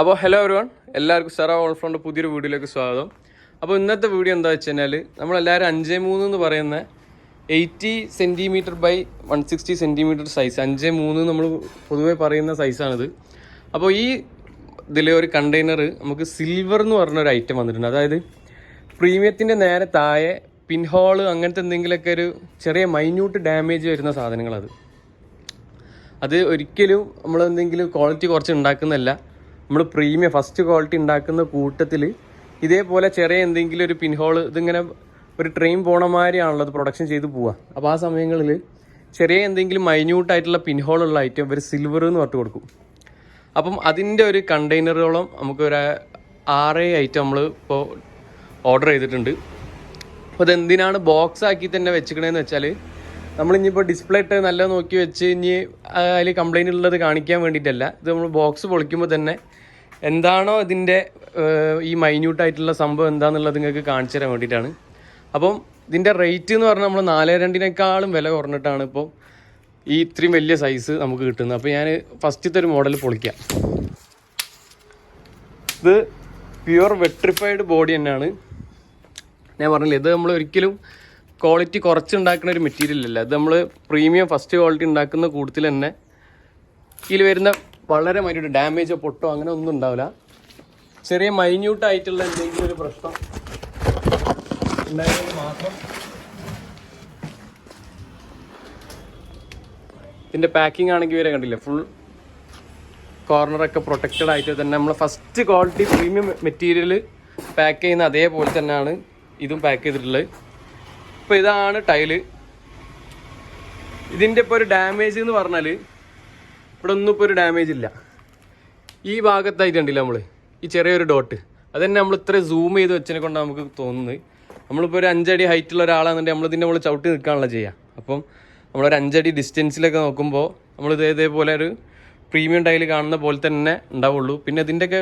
അപ്പോൾ hello everyone എല്ലാവർക്കും Cera all front പുതിയൊരു വീഡിയോയിലേക്ക് സ്വാഗതം. അപ്പോൾ ഇന്നത്തെ വീഡിയോ എന്താ വെച്ച് കഴിഞ്ഞാൽ നമ്മളെല്ലാവരും അഞ്ച് മൂന്ന് എന്ന് പറയുന്ന eighty centimetre by one sixty centimetre size അഞ്ച് മൂന്ന് നമ്മൾ പൊതുവേ പറയുന്ന സൈസാണിത് അപ്പോൾ ഈ ഇതിലെ ഒരു കണ്ടെയ്നർ നമുക്ക് സിൽവർ എന്ന് പറഞ്ഞൊരു ഐറ്റം വന്നിട്ടുണ്ട്. അതായത് പ്രീമിയത്തിന്റെ നേരെ താഴെ പിൻഹോൾ അങ്ങനത്തെ എന്തെങ്കിലുമൊക്കെ ഒരു ചെറിയ മൈന്യൂട്ട് ഡാമേജ് വരുന്ന സാധനങ്ങളത് അത്. ഒരിക്കലും നമ്മൾ എന്തെങ്കിലും ക്വാളിറ്റി കുറച്ച് ഉണ്ടാക്കുന്നതല്ല. നമ്മൾ പ്രീമിയം ഫസ്റ്റ് ക്വാളിറ്റി ഉണ്ടാക്കുന്ന കൂട്ടത്തിൽ ഇതേപോലെ ചെറിയ എന്തെങ്കിലും ഒരു പിൻഹോൾ ഇതിങ്ങനെ ഒരു ട്രെയിൻ പോണ മാതിരിയാണല്ലോ അത് പ്രൊഡക്ഷൻ ചെയ്ത് പോവുക. അപ്പോൾ ആ സമയങ്ങളിൽ ചെറിയ എന്തെങ്കിലും മൈന്യൂട്ടായിട്ടുള്ള പിൻഹോൾ ഉള്ള ഐറ്റം ഇവർ സിൽവർ എന്ന് പറഞ്ഞു കൊടുക്കും. അപ്പം അതിന്റെ ഒരു കണ്ടെയ്നറുകളും നമുക്ക് ഒരു ആറേ ഐറ്റം നമ്മൾ ഇപ്പോൾ ഓർഡർ ചെയ്തിട്ടുണ്ട്. അപ്പോൾ അതെന്തിനാണ് ബോക്സ് ആക്കി തന്നെ വെച്ചിക്കണേന്ന് വെച്ചാൽ നമ്മൾ നമ്മളിനിയിപ്പോൾ ഡിസ്പ്ലേ ഇട്ട് നല്ല നോക്കി വെച്ച് ഇനി അതിൽ കംപ്ലൈന്റ് ഉള്ളത് കാണിക്കാൻ വേണ്ടിയിട്ടല്ല. ഇത് നമ്മൾ ബോക്സ് പൊളിക്കുമ്പോൾ തന്നെ എന്താണോ ഇതിന്റെ ഈ മൈന്യൂട്ടായിട്ടുള്ള സംഭവം എന്താണെന്നുള്ളത് നിങ്ങൾക്ക് കാണിച്ചു തരാൻ വേണ്ടിയിട്ടാണ്. അപ്പം ഇതിന്റെ റേറ്റ് എന്ന് പറഞ്ഞാൽ നമ്മൾ നാല് രണ്ടിനേക്കാളും വില കുറഞ്ഞിട്ടാണ് ഇപ്പോൾ ഈ ഇത്രയും വലിയ സൈസ് നമുക്ക് കിട്ടുന്നത്. അപ്പോൾ ഞാൻ ഫസ്റ്റത്തെ ഒരു മോഡൽ പൊളിക്കാം. ഇത് പ്യുവർ വെട്രിഫൈഡ് ബോഡി തന്നെയാണ്. ഞാൻ പറഞ്ഞില്ല ഇത് നമ്മൾ ഒരിക്കലും ക്വാളിറ്റി കുറച്ചുണ്ടാക്കുന്ന ഒരു മെറ്റീരിയൽ അല്ല. ഇത് നമ്മൾ പ്രീമിയം ഫസ്റ്റ് ക്വാളിറ്റി ഉണ്ടാക്കുന്ന കൂട്ടത്തിൽ തന്നെ ഇതിൽ വരുന്ന വളരെ മൈന്യൂട്ട് ഡാമേജോ പൊട്ടോ അങ്ങനെ ഒന്നും ഉണ്ടാവില്ല. ചെറിയ മൈന്യൂട്ടായിട്ടുള്ള എന്തെങ്കിലും ഒരു പ്രശ്നം ഉണ്ടായെങ്കിൽ മാത്രം ഇതിന്റെ പാക്കിംഗ് ആണെങ്കിൽ വരെ കണ്ടില്ല? ഫുൾ കോർണറൊക്കെ പ്രൊട്ടക്റ്റഡ് ആയിട്ട് തന്നെ. നമ്മൾ first quality premium material pack ചെയ്യുന്ന അതേപോലെ തന്നെയാണ് ഇതും പാക്ക് ചെയ്തിട്ടുള്ളത്. ഇപ്പോൾ ഇതാണ് ടൈൽ ഇതിന്റെ ഇപ്പോൾ ഒരു ഡാമേജ് എന്ന് പറഞ്ഞാൽ ഇവിടെ ഒന്നും ഇപ്പോൾ ഒരു ഡാമേജ് ഇല്ല. ഈ ഭാഗത്തായിട്ട് കണ്ടില്ല നമ്മൾ ഈ ചെറിയൊരു ഡോട്ട് അത് തന്നെ നമ്മൾ ഇത്ര സൂം ചെയ്ത് വെച്ചതിനെ കൊണ്ട് നമുക്ക് തോന്നുന്നത്. നമ്മളിപ്പോൾ ഒരു അഞ്ചടി ഹൈറ്റുള്ള ഒരാളാണെന്നുണ്ടെങ്കിൽ നമ്മൾ ഇതിന്റെ മുകളിൽ ചവിട്ടി നിൽക്കാനുള്ള ചെയ്യുക അപ്പം നമ്മളൊരു അഞ്ചടി ഡിസ്റ്റൻസിലൊക്കെ നോക്കുമ്പോൾ നമ്മളിത് ഇതേപോലെ ഒരു പ്രീമിയം ടൈൽ കാണുന്ന പോലെ തന്നെ ഉണ്ടാവുള്ളൂ. പിന്നെ ഇതിന്റെയൊക്കെ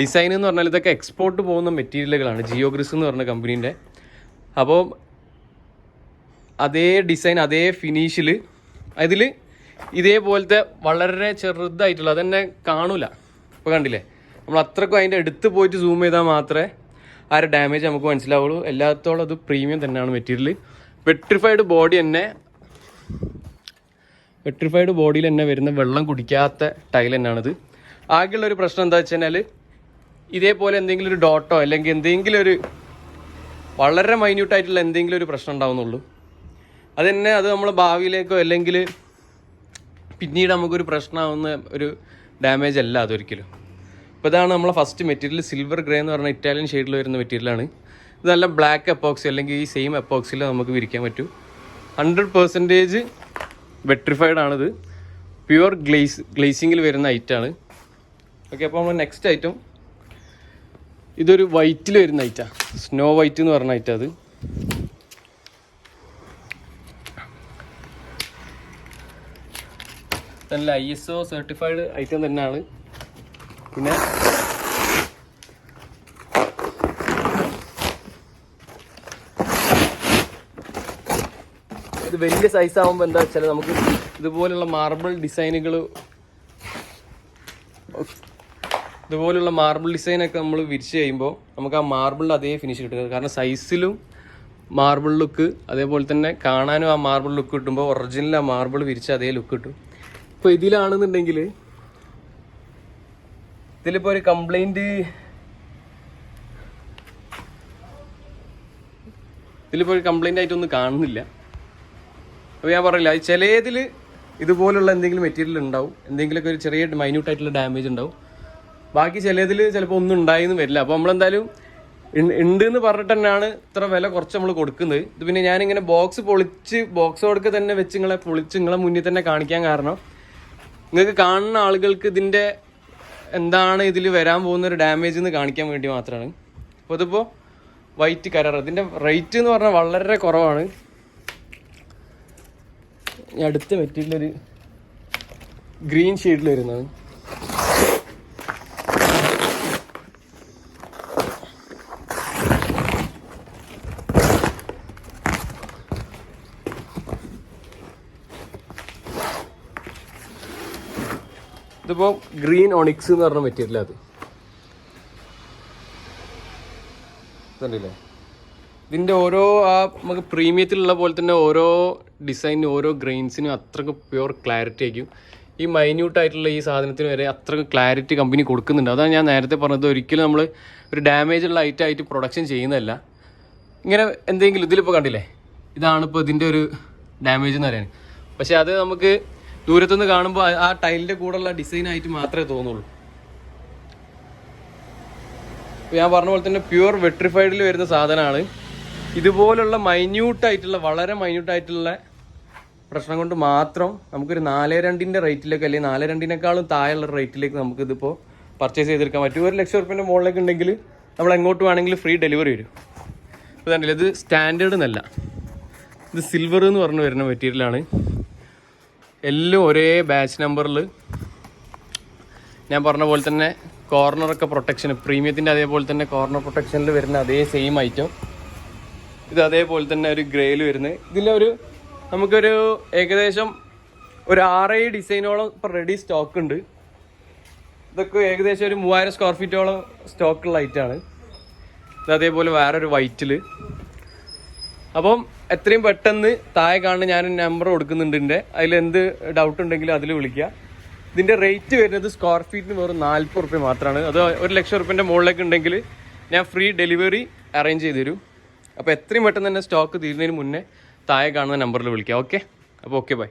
ഡിസൈൻ എന്ന് പറഞ്ഞാൽ ഇതൊക്കെ എക്സ്പോർട്ട് പോകുന്ന മെറ്റീരിയലുകളാണ് ജിയോഗ്രിസ് എന്ന് പറഞ്ഞ കമ്പനീന്റെ അപ്പോൾ അതേ ഡിസൈൻ അതേ ഫിനിഷിൽ അതിൽ ഇതേപോലത്തെ വളരെ ചെറുതായിട്ടുള്ള അതന്നെ കാണൂല. ഇപ്പോൾ കണ്ടില്ലേ? നമ്മൾ അത്രക്കും അതിന്റെ അടുത്ത് പോയിട്ട് സൂം ചെയ്താൽ മാത്രമേ ആ ഒരു ഡാമേജ് നമുക്ക് മനസ്സിലാവുള്ളൂ. എല്ലാത്തോളം അത് പ്രീമിയം തന്നെയാണ് മെറ്റീരിയൽ വെട്രിഫൈഡ് ബോഡി തന്നെ വെട്രിഫൈഡ് ബോഡിയിൽ തന്നെ വരുന്ന വെള്ളം കുടിക്കാത്ത ടൈൽ തന്നെയാണിത്. ആകെയുള്ള ഒരു പ്രശ്നം എന്താ വെച്ച് കഴിഞ്ഞാൽ ഇതേപോലെ എന്തെങ്കിലും ഒരു ഡോട്ടോ അല്ലെങ്കിൽ എന്തെങ്കിലും ഒരു വളരെ മൈന്യൂട്ടായിട്ടുള്ള എന്തെങ്കിലും ഒരു പ്രശ്നം ഉണ്ടാവുന്നുള്ളൂ. അത് തന്നെ അത് നമ്മൾ ഭാവിയിലേക്കോ അല്ലെങ്കിൽ പിന്നീട് നമുക്കൊരു പ്രശ്നമാവുന്ന ഒരു ഡാമേജ് അല്ല അതൊരിക്കലും. അപ്പോൾ ഇതാണ് നമ്മളെ ഫസ്റ്റ് മെറ്റീരിയൽ സിൽവർ ഗ്രേ എന്ന് പറഞ്ഞ ഇറ്റാലിയൻ ഷെയ്ഡിൽ വരുന്ന മെറ്റീരിയലാണ് ഇത് നല്ല ബ്ലാക്ക് എപ്പോക്സി അല്ലെങ്കിൽ ഈ സെയിം എപ്പോക്സിൽ നമുക്ക് വിരിക്കാൻ പറ്റും. ഹൺഡ്രഡ് പെർസെന്റേജ് വെട്രിഫൈഡ് ആണിത്. പ്യുവർ ഗ്ലേസ് ഗ്ലേസിങ്ങിൽ വരുന്ന ഐറ്റാണ് ഓക്കെ അപ്പോൾ നമ്മൾ നെക്സ്റ്റ് ഐറ്റം ഇതൊരു വൈറ്റിൽ വരുന്ന ഐറ്റാണ് സ്നോ വൈറ്റ് എന്ന് പറഞ്ഞ ഐറ്റാ അത്. നല്ല I S O certified item തന്നെയാണ്. പിന്നെ ഇത് വലിയ സൈസ് ആകുമ്പോൾ എന്താ വെച്ചാൽ നമുക്ക് ഇതുപോലുള്ള മാർബിൾ ഡിസൈനുകൾ ഇതുപോലുള്ള മാർബിൾ ഡിസൈനൊക്കെ നമ്മൾ വിരിച്ച് കഴിയുമ്പോൾ നമുക്ക് ആ മാർബിളിന്റെ അതേ ഫിനിഷ് കിട്ടുന്നത് കാരണം സൈസിലും മാർബിൾ ലുക്ക് അതേപോലെ തന്നെ കാണാനും ആ മാർബിൾ ലുക്ക് കിട്ടുമ്പോൾ ഒറിജിനൽ ആ മാർബിൾ വിരിച്ച് അതേ ലുക്ക് കിട്ടും. ഇപ്പോൾ ഇതിലാണെന്നുണ്ടെങ്കിൽ ഇതിലിപ്പോ ഒരു കംപ്ലൈന്റ് ഇതിലിപ്പോ ഒരു കംപ്ലൈന്റ് ആയിട്ടൊന്നും കാണുന്നില്ല. അപ്പോൾ ഞാൻ പറയില്ല ചിലതിൽ ഇതുപോലുള്ള എന്തെങ്കിലും മെറ്റീരിയൽ ഉണ്ടാവും എന്തെങ്കിലുമൊക്കെ ഒരു ചെറിയ മൈന്യൂട്ട് ആയിട്ടുള്ള ഡാമേജ് ഉണ്ടാവും. ബാക്കി ചിലതിൽ ചിലപ്പോൾ ഒന്നും ഉണ്ടായിന്ന് വരില്ല. അപ്പോൾ നമ്മളെന്തായാലും ഉണ്ട് എന്ന് പറഞ്ഞിട്ട് തന്നെയാണ് ഇത്ര വില കുറച്ച് നമ്മൾ കൊടുക്കുന്നത്. ഇത് പിന്നെ ഞാനിങ്ങനെ ബോക്സ് പൊളിച്ച് ബോക്സ് കൊടുക്കുക തന്നെ വെച്ച് നിങ്ങളെ പൊളിച്ച് നിങ്ങളെ മുന്നിൽ തന്നെ കാണിക്കാൻ കാരണം നിങ്ങൾക്ക് കാണുന്ന ആളുകൾക്ക് ഇതിന്റെ എന്താണ് ഇതിൽ വരാൻ പോകുന്ന ഒരു ഡാമേജ് എന്ന് കാണിക്കാൻ വേണ്ടി മാത്രമാണ്. അപ്പോൾ ഇതിപ്പോൾ വൈറ്റ് കരർ ഇതിന്റെ റേറ്റ് എന്ന് പറഞ്ഞാൽ വളരെ കുറവാണ്. അടുത്ത മെറ്റീരിയൽ ഒരു ഗ്രീൻ ഷെയ്ഡിൽ വരുന്നത് ഇതിപ്പോ ഗ്രീൻ ഒണിക്സ് എന്ന് പറഞ്ഞ മെറ്റീരിയൽ അത്. കണ്ടില്ലേ? ഇതിന്റെ ഓരോ ആ നമുക്ക് പ്രീമിയത്തിലുള്ള പോലെ തന്നെ ഓരോ ഡിസൈനും ഓരോ ഗ്രെയിൻസിനും അത്രയ്ക്ക് പ്യുവർ ക്ലാരിറ്റി ആയിരിക്കും. ഈ മൈന്യൂട്ട് ആയിട്ടുള്ള ഈ സാധനത്തിന് വരെ അത്ര ക്ലാരിറ്റി കമ്പനി കൊടുക്കുന്നുണ്ട്. അതാണ് ഞാൻ നേരത്തെ പറഞ്ഞത് ഒരിക്കലും നമ്മൾ ഒരു ഡാമേജ് ഉള്ള ഐറ്റം ആയിട്ട് പ്രൊഡക്ഷൻ ചെയ്യുന്നതല്ല. ഇങ്ങനെ എന്തെങ്കിലും ഇതിലിപ്പോൾ കണ്ടില്ലേ? ഇതാണ് ഇപ്പോൾ ഇതിന്റെ ഒരു ഡാമേജ് എന്ന് പറയുന്നത്. പക്ഷേ അത് നമുക്ക് ദൂരത്തുനിന്ന് കാണുമ്പോൾ ആ- ടൈലിന്റെ കൂടെയുള്ള ഡിസൈൻ ആയിട്ട് മാത്രമേ തോന്നുള്ളൂ. ഞാൻ പറഞ്ഞ പോലെ തന്നെ പ്യുവർ വെട്രിഫൈഡിൽ വരുന്ന സാധനമാണ്. ഇതുപോലുള്ള മൈന്യൂട്ടായിട്ടുള്ള വളരെ മൈന്യൂട്ടായിട്ടുള്ള പ്രശ്നം കൊണ്ട് മാത്രം നമുക്കൊരു നാല് രണ്ടിന്റെ റേറ്റിലേക്ക് അല്ലെങ്കിൽ നാല് രണ്ടിനേക്കാളും താഴെയുള്ള റേറ്റിലേക്ക് നമുക്ക് ഇതിപ്പോ പർച്ചേസ് ചെയ്തെടുക്കാൻ പറ്റും. ഒരു ലക്ഷം റുപ്യന്റെ മുകളിലേക്ക് ഉണ്ടെങ്കിൽ നമ്മൾ എങ്ങോട്ട് വേണമെങ്കിലും ഫ്രീ ഡെലിവറി വരും. ഇപ്പോൾ ഇത് സ്റ്റാൻഡേർഡ് എന്നല്ല. ഇത് സിൽവർ എന്ന് പറഞ്ഞു വരുന്ന മെറ്റീരിയലാണ് എല്ലാം ഒരേ ബാച്ച് നമ്പറിൽ ഞാൻ പറഞ്ഞ പോലെ തന്നെ കോർണറൊക്കെ പ്രൊട്ടക്ഷൻ പ്രീമിയത്തിന്റെ അതേപോലെ തന്നെ കോർണർ പ്രൊട്ടക്ഷനിൽ വരുന്ന അതേ സെയിം ഐറ്റം ഇത് അതേപോലെ തന്നെ ഒരു ഗ്രേയിൽ വരുന്നത് ഇതിലൊരു നമുക്കൊരു ഏകദേശം ഒരു ആറേഴ് ഡിസൈനോളം ഇപ്പം റെഡി സ്റ്റോക്ക് ഉണ്ട്. ഇതൊക്കെ ഏകദേശം ഒരു മൂവായിരം സ്ക്വയർ ഫീറ്റോളം സ്റ്റോക്കുള്ള ഐറ്റാണ് ഇത് അതേപോലെ വേറൊരു വൈറ്റിൽ അപ്പം എത്രയും പെട്ടെന്ന് താഴെ കാണുന്ന ഞാൻ നമ്പർ കൊടുക്കുന്നുണ്ട് എന്റെ അതിൽ എന്ത് ഡൗട്ട് ഉണ്ടെങ്കിലും അതിൽ വിളിക്കുക. ഇതിന്റെ റേറ്റ് വരുന്നത് സ്ക്വയർ ഫീറ്റിന് വെറും നാൽപ്പത് റുപ്യ മാത്രമാണ് അത് ഒരു ലക്ഷം റുപ്യന്റെ മുകളിലേക്ക് ഉണ്ടെങ്കിൽ ഞാൻ ഫ്രീ ഡെലിവറി അറേഞ്ച് ചെയ്ത് തരും. അപ്പോൾ എത്രയും പെട്ടെന്ന് തന്നെ സ്റ്റോക്ക് തീരുന്നതിന് മുന്നേ താഴെ കാണുന്ന നമ്പറിൽ വിളിക്കാം ഓക്കെ അപ്പോൾ ഓക്കെ ബൈ